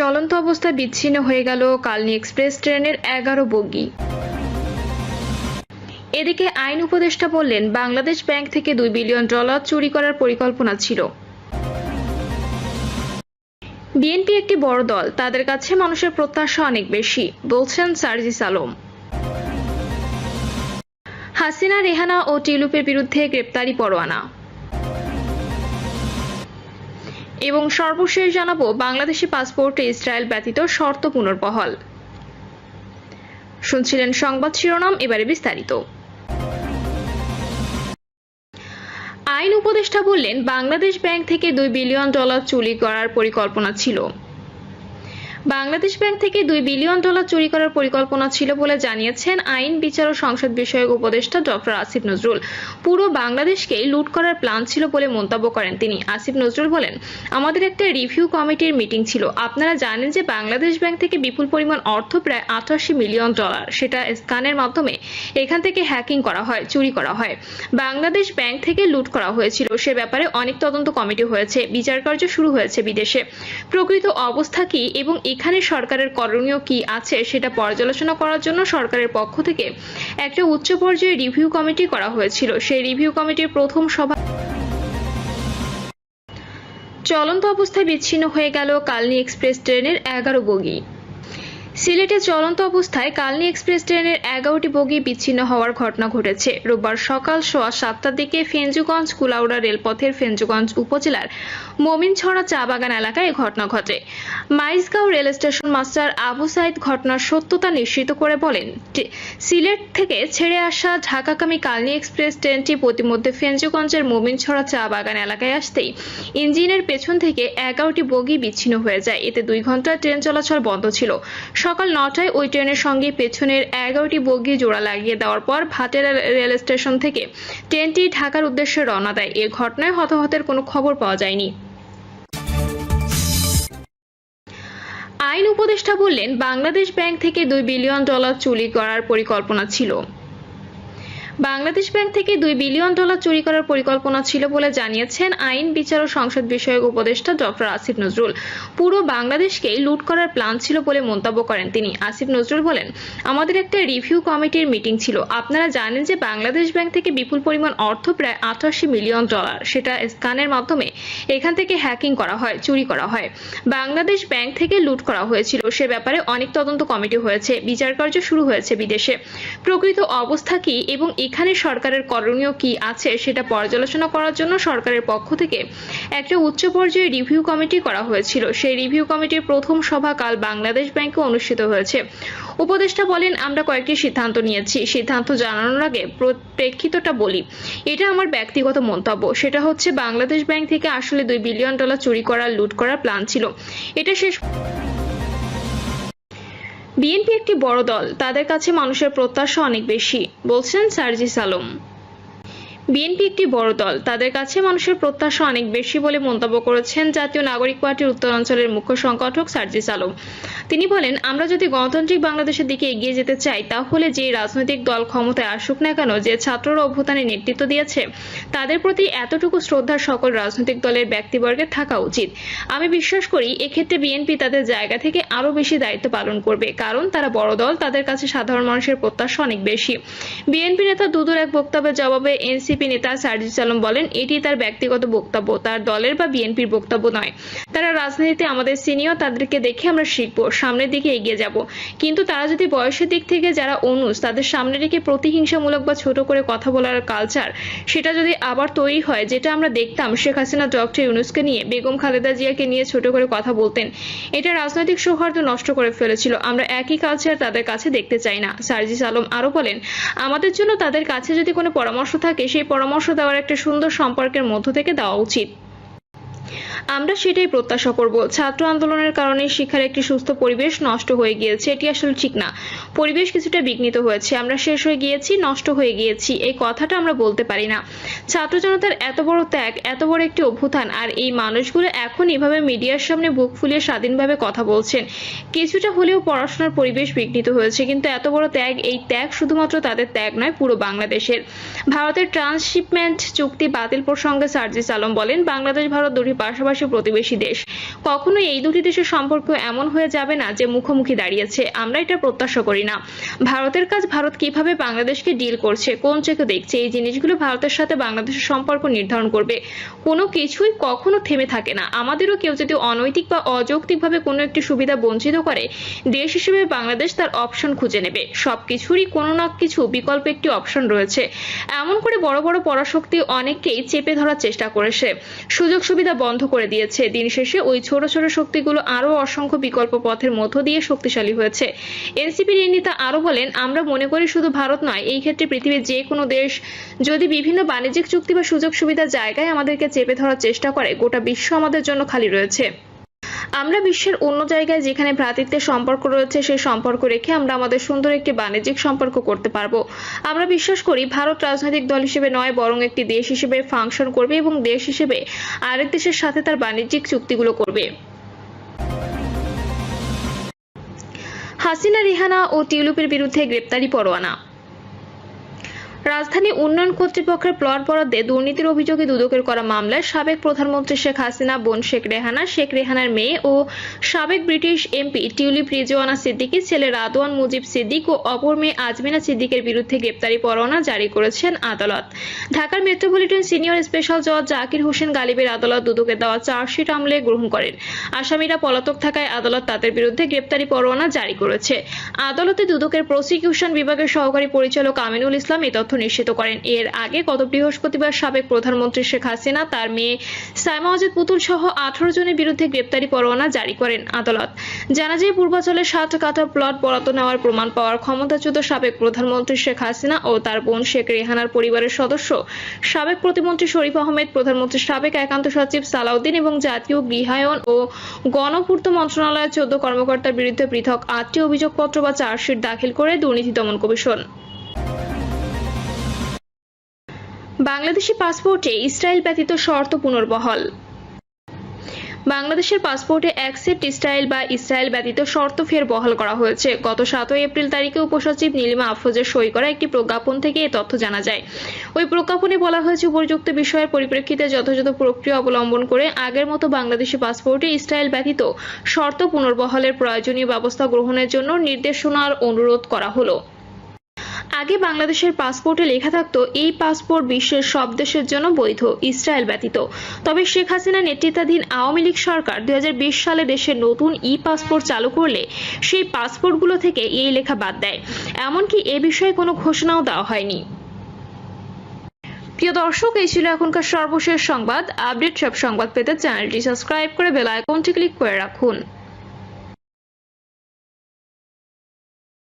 চলন্ত অবস্থায় বিচ্ছিন্ন হয়ে গেল কালনি এক্সপ্রেস ট্রেনের এগারো বগি। এদিকে আইন উপদেষ্টা বললেন, বাংলাদেশ ব্যাংক থেকে দুই বিলিয়ন ডলার চুরি করার পরিকল্পনা ছিল। বিএনপি একটি বড় দল, তাদের কাছে মানুষের প্রত্যাশা অনেক বেশি, বলছেন সার্জিস আলম। হাসিনা, রেহানা ও টিলুপের বিরুদ্ধে গ্রেপ্তারি পরোয়ানা। এবং সর্বশেষ জানাব, বাংলাদেশি পাসপোর্টে ইসরায়েল ব্যতীত শর্ত পুনর্বহাল। শুনছিলেন সংবাদ শিরোনাম, এবারে বিস্তারিত। আইন উপদেষ্টা বললেন, বাংলাদেশ ব্যাংক থেকে দুই বিলিয়ন ডলার চুরি করার পরিকল্পনা ছিল। বাংলাদেশ ব্যাংক থেকে দুই বিলিয়ন ডলার চুরি করার পরিকল্পনা ছিল বলে জানিয়েছেন আইন, বিচার ও সংসদ বিষয়ক উপদেষ্টা ডক্টর আসিফ নজরুল। পুরো বাংলাদেশকেই লুট করার প্ল্যান ছিল বলে মন্তব্য করেন তিনি। আসিফ নজরুল বলেন, আমাদের একটা রিভিউ কমিটির মিটিং ছিল। আপনারা জানেন যে বাংলাদেশ ব্যাংক থেকে বিপুল পরিমাণ অর্থ প্রায় আটাশি মিলিয়ন ডলার। সেটা স্ক্যানের মাধ্যমে এখান থেকে হ্যাকিং করা হয়, চুরি করা হয়। বাংলাদেশ ব্যাংক থেকে লুট করা হয়েছিল। সে ব্যাপারে অনেক তদন্ত কমিটি হয়েছে। বিচার কার্য শুরু হয়েছে বিদেশে। প্রকৃত অবস্থা কি এবং এখানে সরকারের করণীয় কি আছে সেটা পর্যালোচনা করার জন্য সরকারের পক্ষ থেকে একটা উচ্চ পর্যায়ে রিভিউ কমিটি করা হয়েছিল। সেই রিভিউ কমিটির প্রথম সভা চলন্ত অবস্থায় বিচ্ছিন্ন হয়ে গেল কালনি এক্সপ্রেস ট্রেনের এগারো বগি। সিলেটে চলন্ত অবস্থায় কালনি এক্সপ্রেস ট্রেনের এগারোটি বগি বিচ্ছিন্ন হওয়ার ঘটনা ঘটেছে। রোববার সকাল সোয়া সাতটার দিকে ফেঞ্জুগঞ্জ কুলাউড়া রেলপথের ফেঞ্জুগঞ্জ উপজেলার মমিনছড়া চা বাগান এলাকায় এ ঘটনা ঘটে। Maijgaon rail station master Abu Sayeed ঘটনার সত্যতা নিশ্চিত করে বলেন সিলেট থেকে ছেড়ে আসা ঢাকাগামী কালনি এক্সপ্রেস ট্রেনটি প্রতিমধ্যে ফেঞ্জুগঞ্জের মমিনছড়া চা বাগান এলাকায় আসতেই ইঞ্জিনের পেছন থেকে এগারোটি বগি বিচ্ছিন্ন হয়ে যায়। এতে দুই ঘণ্টা ট্রেন চলাচল বন্ধ ছিল। সকাল নটায় ওই ট্রেনের সঙ্গে পেছনের এগারোটি বগি জোড়া লাগিয়ে দেওয়ার পর ভাটের রেল স্টেশন থেকে ট্রেনটি ঢাকার উদ্দেশ্যে রওনা দেয়। এ ঘটনায় হতাহতের কোনো খবর পাওয়া যায়নি। আইন উপদেষ্টা বললেন বাংলাদেশ ব্যাংক থেকে দুই বিলিয়ন ডলার চুরি করার পরিকল্পনা ছিল। বাংলাদেশ ব্যাংক থেকে দুই বিলিয়ন ডলার চুরি করার পরিকল্পনা ছিল বলে জানিয়েছেন আইন, বিচার ও সংসদ বিষয়ক উপদেষ্টা ডক্টর আসিফ নজরুল। পুরো বাংলাদেশকেই লুট করার প্ল্যান ছিল বলে মন্তব্য করেন তিনি। আসিফ নজরুল বলেন, আমাদের একটা রিভিউ কমিটির মিটিং ছিল। আপনারা জানেন যে বাংলাদেশ ব্যাংক থেকে বিপুল পরিমাণ অর্থ প্রায় আটাশি মিলিয়ন ডলার। সেটা স্ক্যানের মাধ্যমে এখান থেকে হ্যাকিং করা হয়, চুরি করা হয়। বাংলাদেশ ব্যাংক থেকে লুট করা হয়েছিল। সে ব্যাপারে অনেক তদন্ত কমিটি হয়েছে। বিচার কার্য শুরু হয়েছে বিদেশে। প্রকৃত অবস্থা কি এবং এখানে সরকারের করণীয় কি আছে সেটা পর্যালোচনা করার জন্য সরকারের পক্ষ থেকে একটা উচ্চ পর্যায়ে রিভিউ কমিটি করা হয়েছিল। সেই রিভিউ কমিটির প্রথম সভা কাল বাংলাদেশ ব্যাংকে অনুষ্ঠিত হয়েছে। উপদেষ্টা বলেন, আমরা কয়েকটি সিদ্ধান্ত নিয়েছি। সিদ্ধান্ত জানানোর আগে প্রেক্ষিতটা বলি। এটা আমার ব্যক্তিগত মন্তব্য। সেটা হচ্ছে, বাংলাদেশ ব্যাংক থেকে আসলে দুই বিলিয়ন ডলার চুরি করার লুট করার প্ল্যান ছিল। এটা শেষ বিএনপি একটি বড় দল, তাদের কাছে মানুষের প্রত্যাশা অনেক বেশি, বলছেন সার্জিস আলম। বিএনপি একটি বড় দল, তাদের কাছে মানুষের প্রত্যাশা অনেক বেশি বলে মন্তব্য করেছেন জাতীয় নাগরিক পার্টির উত্তরাঞ্চলের মুখ্য সংগঠক সার্জিস আলম। তিনি বলেন, আমরা যদি গণতান্ত্রিক বাংলাদেশের দিকে এগিয়ে যেতে চাই, তাহলে যে রাজনৈতিক দল ক্ষমতায় আসুক না কেন, যে ছাত্ররা অভ্যুত্থানে নেতৃত্ব দিয়েছে, তাদের প্রতি এতটুকু শ্রদ্ধা সকল রাজনৈতিক দলের ব্যক্তিবর্গের থাকা উচিত। আমি বিশ্বাস করি, এক্ষেত্রে বিএনপি তাদের জায়গা থেকে আরও বেশি দায়িত্ব পালন করবে, কারণ তারা বড় দল, তাদের কাছে সাধারণ মানুষের প্রত্যাশা অনেক বেশি। বিএনপি নেতা দুদুর এক বক্তব্যের জবাবে এনসিপি নেতা সার্জিস আলম বলেন, এটি তার ব্যক্তিগত বক্তব্য, তার দলের বা বিএনপির বক্তব্য নয়। তারা রাজনীতিতে আমাদের সিনিয়র, তাদেরকে দেখে আমরা শিখব। সামনের দিকে এগিয়ে যাব। কিন্তু তারা যদি বয়সের দিক থেকে যারা অনুষ তাদের সামনে রেখে প্রতিহিংসামূলক বা ছোট করে কথা বলার কালচার সেটা যদি আবার তৈরি হয়, যেটা আমরা দেখতাম শেখ হাসিনা, ডক্টর ইউনুসকে নিয়ে, বেগম খালেদা জিয়াকে নিয়ে ছোট করে কথা বলতেন, এটা রাজনৈতিক সৌহার্দ্য নষ্ট করে ফেলেছিল। আমরা একই কালচার তাদের কাছে দেখতে চাই না। সার্জিস আলম আরও বলেন, আমাদের জন্য তাদের কাছে যদি কোনো পরামর্শ থাকে, সেই পরামর্শ দেওয়ার একটা সুন্দর সম্পর্কের মধ্য থেকে দেওয়া উচিত। আমরা সেটাই প্রত্যাশা করব। ছাত্র আন্দোলনের কারণে শিক্ষার একটি সুস্থ পরিবেশ নষ্ট হয়ে গিয়েছে, এটি আসলে ঠিক না। পরিবেশ কিছুটা বিঘ্নিত হয়েছে, আমরা শেষ হয়ে গিয়েছি, নষ্ট হয়ে গিয়েছি, এই কথাটা আমরা বলতে পারি না। ছাত্র জনতার এত বড় ত্যাগ, এত বড় একটি অভ্যুত্থান, আর এই মানুষগুলো এখন এভাবে মিডিয়ার সামনে বুক ফুলিয়ে স্বাধীনভাবে কথা বলছেন। কিছুটা হলেও পড়াশোনার পরিবেশ বিঘ্নিত হয়েছে, কিন্তু এত বড় ত্যাগ, এই ত্যাগ শুধুমাত্র তাদের ত্যাগ নয়, পুরো বাংলাদেশের। ভারতের ট্রান্সশিপমেন্ট চুক্তি বাতিল প্রসঙ্গে সার্জিস আলম বলেন বাংলাদেশ ভারত দুটি পাশাপাশি পাশাপাশি প্রতিবেশী দেশ। কখনো এই দুটি দেশের সম্পর্ক এমন হয়ে যাবে না যে মুখোমুখি দাঁড়িয়েছে। আমরা এটা প্রত্যাশা করি না। ভারতের কাজ ভারত কীভাবে বাংলাদেশকে ডিল করছে, কোন চোখে দেখছে, এই জিনিসগুলো ভারতের সাথে বাংলাদেশের সম্পর্ক নির্ধারণ করবে। কোনো কিছুই কখনো থেমে থাকে না। আমাদেরও কেউ যদি অনৈতিক বা অযৌক্তিকভাবে কোনো একটি সুবিধা বঞ্চিত করে, দেশ হিসেবে বাংলাদেশ তার অপশন খুঁজে নেবে। সবকিছুরই কোনো না কিছু বিকল্প একটি অপশন রয়েছে। এমন করে বড় বড় পরাশক্তি অনেককেই চেপে ধরার চেষ্টা করেছে। সুযোগ সুবিধা বন্ধ করে দিয়েছে। দিন শেষে ওই ছোট ছোট শক্তিগুলো আরও অসংখ্য বিকল্প পথের মধ্য দিয়ে শক্তিশালী হয়েছে। এনসিপির এই নেতা আরও বলেন, আমরা মনে করি শুধু ভারত নয়, এই ক্ষেত্রে পৃথিবীর যে কোনো দেশ যদি বিভিন্ন বাণিজ্যিক চুক্তি বা সুযোগ সুবিধা জায়গায় আমাদেরকে চেপে ধরার চেষ্টা করে, গোটা বিশ্ব আমাদের জন্য খালি রয়েছে। আমরা বিশ্বের অন্য জায়গায় যেখানে ভ্রাতৃত্বের সম্পর্ক রয়েছে, সেই সম্পর্ক রেখে আমরা আমাদের সুন্দর একটি বাণিজ্যিক সম্পর্ক করতে পারব। আমরা বিশ্বাস করি, ভারত রাজনৈতিক দল হিসেবে নয়, বরং একটি দেশ হিসেবে ফাংশন করবে এবং দেশ হিসেবে আরেক দেশের সাথে তার বাণিজ্যিক চুক্তিগুলো করবে। হাসিনা, রিহানা ও টিউলিপের বিরুদ্ধে গ্রেপ্তারি পরোয়ানা। রাজধানী উন্নয়ন কর্তৃপক্ষের প্লট বরাদ্দে দুর্নীতির অভিযোগে দুদকের করা মামলায় সাবেক প্রধানমন্ত্রী শেখ হাসিনা, বোন শেখ রেহানা, শেখ রেহানার মেয়ে ও সাবেক British MP tulip Rizwana Siddiqui, ছেলে রাদওয়ান মুজিব সিদ্দিক ও অপর মেয়ে আজমিনা সিদ্দিকের বিরুদ্ধে গ্রেপ্তারি পরোয়ানা জারি করেছেন আদালত। ঢাকার মেট্রোপলিটন সিনিয়র স্পেশাল জজ জাকির হোসেন গালিবের আদালত দুদকের দেওয়া চার্জশিট আমলে গ্রহণ করেন। আসামিরা পলাতক থাকায় আদালত তাদের বিরুদ্ধে গ্রেপ্তারি পরোয়ানা জারি করেছে। আদালতে দুদকের প্রসিকিউশন বিভাগের সহকারী পরিচালক আমিনুল ইসলাম এই তথ্য নিশ্চিত করেন। এর আগে গত বৃহস্পতিবার সাবেক প্রধানমন্ত্রী শেখ হাসিনা, তার মেয়ে সাইমা অজিত পুতুল সহ আঠারো জনের বিরুদ্ধে গ্রেপ্তারি পরোয়ানা জারি করেন আদালত। জানা যায়, পূর্বাচলে সাত কাঠা প্লট বরাদ্দ নেওয়ার প্রমাণ পাওয়ার ক্ষমতাচ্যুত সাবেক প্রধানমন্ত্রী শেখ হাসিনা ও তার বোন শেখ রেহানার পরিবারের সদস্য, সাবেক প্রতিমন্ত্রী শরীফ আহমেদ, প্রধানমন্ত্রীর সাবেক একান্ত সচিব সালাউদ্দিন এবং জাতীয় গৃহায়ন ও গণপূর্ত মন্ত্রণালয়ের চোদ্দ কর্মকর্তার বিরুদ্ধে পৃথক আটটি অভিযোগপত্র বা চার্জশিট দাখিল করে দুর্নীতি দমন কমিশন। বাংলাদেশি পাসপোর্টে ইসরায়েল ব্যতীত শর্ত পুনর্বহাল। বাংলাদেশের পাসপোর্টে অ্যাকসেপ্ট ইসরায়েল বা ইসরায়েল ব্যতীত শর্ত ফের বহাল করা হয়েছে। গত সাতই এপ্রিল তারিখে উপসচিব নীলিমা আফরোজের সই করা একটি প্রজ্ঞাপন থেকে এ তথ্য জানা যায়। ওই প্রজ্ঞাপনে বলা হয়েছে, উপযুক্ত বিষয়ের পরিপ্রেক্ষিতে যথাযথ প্রক্রিয়া অবলম্বন করে আগের মতো বাংলাদেশি পাসপোর্টে ইসরায়েল ব্যতীত শর্ত পুনর্বহালের প্রয়োজনীয় ব্যবস্থা গ্রহণের জন্য নির্দেশনার অনুরোধ করা হলো। আগে বাংলাদেশের পাসপোর্টে লেখা থাকতো, এই পাসপোর্ট বিশ্বের সব দেশের জন্য বৈধ, ইসরায়েল ব্যতীত। তবে শেখ হাসিনা নেতৃত্বাধীন আওয়ামী লীগ সরকার দু হাজার বিশ সালে দেশের নতুন ই পাসপোর্ট চালু করলে সেই পাসপোর্টগুলো থেকে এই লেখা বাদ দেয়। এমনকি এ বিষয়ে কোনো ঘোষণাও দেওয়া হয়নি। প্রিয় দর্শক, এই ছিল এখনকার সর্বশেষ সংবাদ। আপডেট সব সংবাদ পেতে চ্যানেলটি সাবস্ক্রাইব করে বেল আইকনটি ক্লিক করে রাখুন।